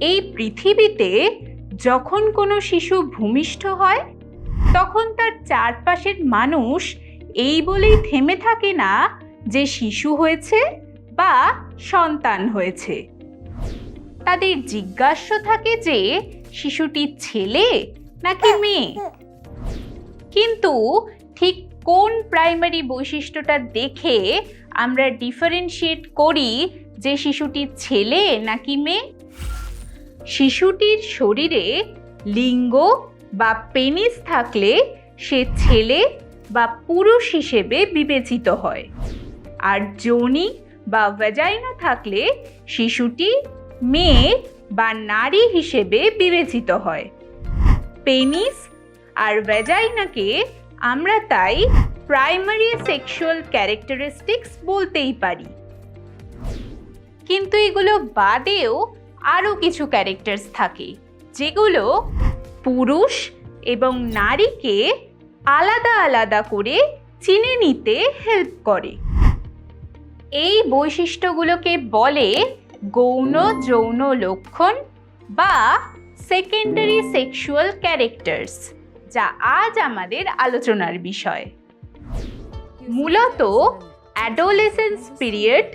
এই পৃথিবীতে যখন কোনো শিশু ভূমিষ্ঠ হয়, তখন তার চারপাশের মানুষ এই বলেই থেমে থাকে না যে শিশু হয়েছে বা সন্তান হয়েছে। তাদের জিজ্ঞাস্য থাকে যে, শিশুটি ছেলে নাকি মেয়ে? কিন্তু ঠিক কোন প্রাইমারি বৈশিষ্ট্যটা দেখে আমরা ডিফারেন্সিয়েট করি যে শিশুটি ছেলে নাকি মেয়ে? শিশুটির শরীরে লিঙ্গ বা পেনিস থাকলে সে ছেলে বা পুরুষ হিসেবে বিবেচিত হয়। আর যোনি বা ভ্যাজাইনা থাকলে শিশুটি মেয়ে বা নারী হিসেবে বিবেচিত হয়। পেনিস আর ভ্যাজাইনাকে আমরা তাই প্রাইমারি সেক্সুয়াল ক্যারেক্টারিস্টিক্স বলতেই পারি। কিন্তু এগুলো বাদেও আরও কিছু ক্যারেক্টার্স থাকে, যেগুলো পুরুষ এবং নারীকে আলাদা আলাদা করে চিনে নিতে হেল্প করে। এই বৈশিষ্ট্যগুলোকে বলে গৌণ, যৌন লক্ষণ বা সেকেন্ডারি সেক্সুয়াল ক্যারেক্টার্স যা আজ আমাদের আলোচনার বিষয়। মূলত অ্যাডোলেসেন্স পিরিয়ড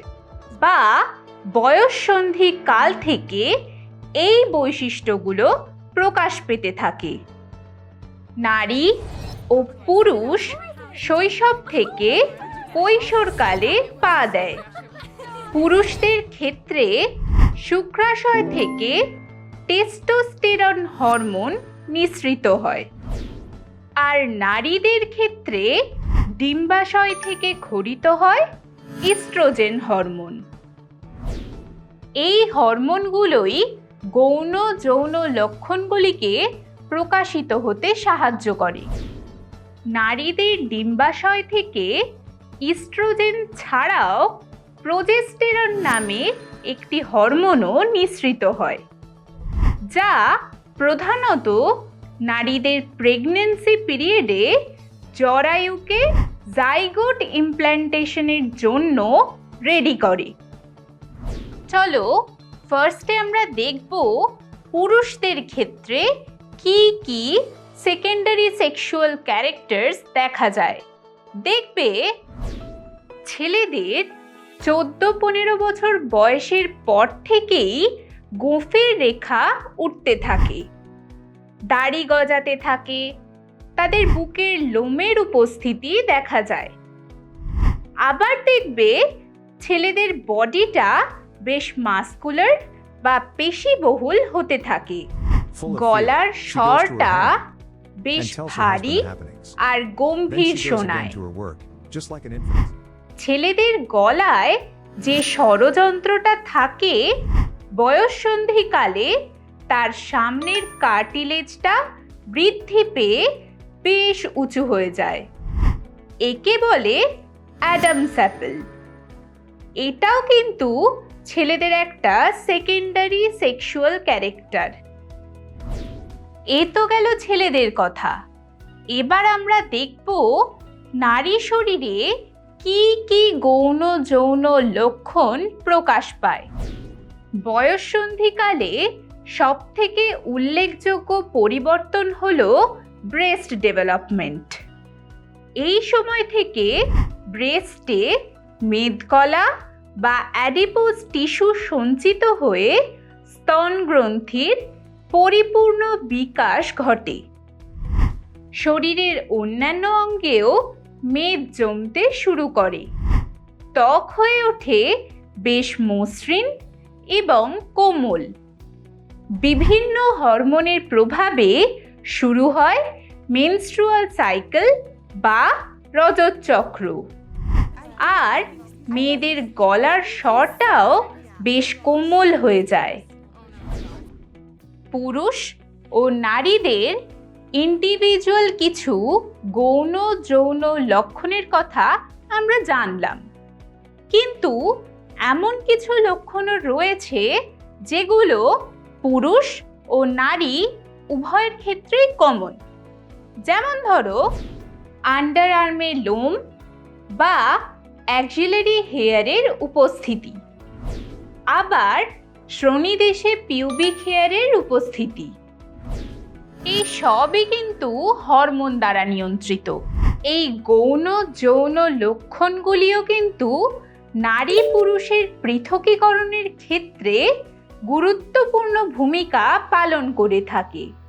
বা বয়ঃসন্ধি কাল থেকে এই বৈশিষ্ট্যগুলো প্রকাশ পেতে থাকে। নারী ও পুরুষ শৈশব থেকে কৈশোরকালে পা দেয়। পুরুষদের ক্ষেত্রে শুক্রাশয় থেকে টেস্টোস্টেরন হরমোন নিঃসৃত হয়। আর নারীদের ক্ষেত্রে ডিম্বাশয় থেকে খরিত হয় ইস্ট্রোজেন হরমোন। এই হরমোনগুলোই গৌণ যৌন লক্ষণগুলিকে প্রকাশিত হতে সাহায্য করে। নারীদের ডিম্বাশয় থেকে ইস্ট্রোজেন ছাড়াও প্রোজেস্টেরন নামে একটি হরমোনও নিঃসৃত হয়, যা প্রধানত নারীদের প্রেগন্যান্সি পিরিয়ডে জরায়ুকে জাইগোট ইমপ্ল্যান্টেশনের জন্য রেডি করে। চলো ফার্স্টে আমরা দেখব পুরুষদের ক্ষেত্রে কি কি সেকেন্ডারি সেক্সুয়াল ক্যারেক্টার্স দেখা যায়। দেখবে, ছেলেদের চোদ্দ পনেরো বছর বয়সের পর থেকেই গোফের রেখা উঠতে থাকে। দাড়ি গজাতে থাকে, তাদের বুকের লোমের উপস্থিতি দেখা যায়। আবার দেখবে, ছেলেদের বডিটা বেশ মাস্কুলার বা পেশিবহুল হতে থাকে। গলার স্বরটা বেশ ভারী আর গম্ভীর শোনায়। ছেলেদের গলায় যে ষড়যন্ত্রটা থাকে বয়ঃসন্ধিকালে তার সামনের কার্টিলেজটা বৃদ্ধি পেয়ে বেশ উঁচু হয়ে যায়। একে বলে অ্যাডাম স্যাপেল এটাও কিন্তু ছেলেদের একটা সেকেন্ডারি সেক্সুয়াল ক্যারেক্টার এ তো গেল ছেলেদের কথা। এবার আমরা দেখব নারী শরীরে কি কি গৌণ যৌন লক্ষণ প্রকাশ পায়। বয়ঃসন্ধিকালে সব থেকে উল্লেখযোগ্য পরিবর্তন হল ব্রেস্ট ডেভেলপমেন্ট এই সময় থেকে ব্রেস্টে মেদকলা বা অ্যাডিপোজ টিস্যু সঞ্চিত হয়ে স্তন গ্রন্থির পরিপূর্ণ বিকাশ ঘটে। শরীরের অন্যান্য অঙ্গেও মেদ জমতে শুরু করে। ত্বক হয়ে ওঠে বেশ মসৃণ এবং কোমল। বিভিন্ন হরমোনের প্রভাবে শুরু হয় মেনস্ট্রুয়াল সাইকেল বা রজতচক্র। আর মেয়েদের গলার স্বরটাও বেশ কোমল হয়ে যায়। পুরুষ ও নারীদের ইন্ডিভিজুয়াল কিছু গৌণ যৌন লক্ষণের কথা আমরা জানলাম। কিন্তু এমন কিছু লক্ষণও রয়েছে যেগুলো পুরুষ ও নারী উভয়ের ক্ষেত্রেই কমন যেমন ধরো আন্ডার আর্মে লোম বা অ্যাক্সিলারি হেয়ারের উপস্থিতি। আবার শ্রোণীদেশে পিউবিক হেয়ারের উপস্থিতি। এই সবই কিন্তু হরমোন দ্বারা নিয়ন্ত্রিত। এই গৌণ, যৌন লক্ষণগুলিও কিন্তু নারী পুরুষের পৃথকীকরণের ক্ষেত্রে গুরুত্বপূর্ণ ভূমিকা পালন করে থাকে।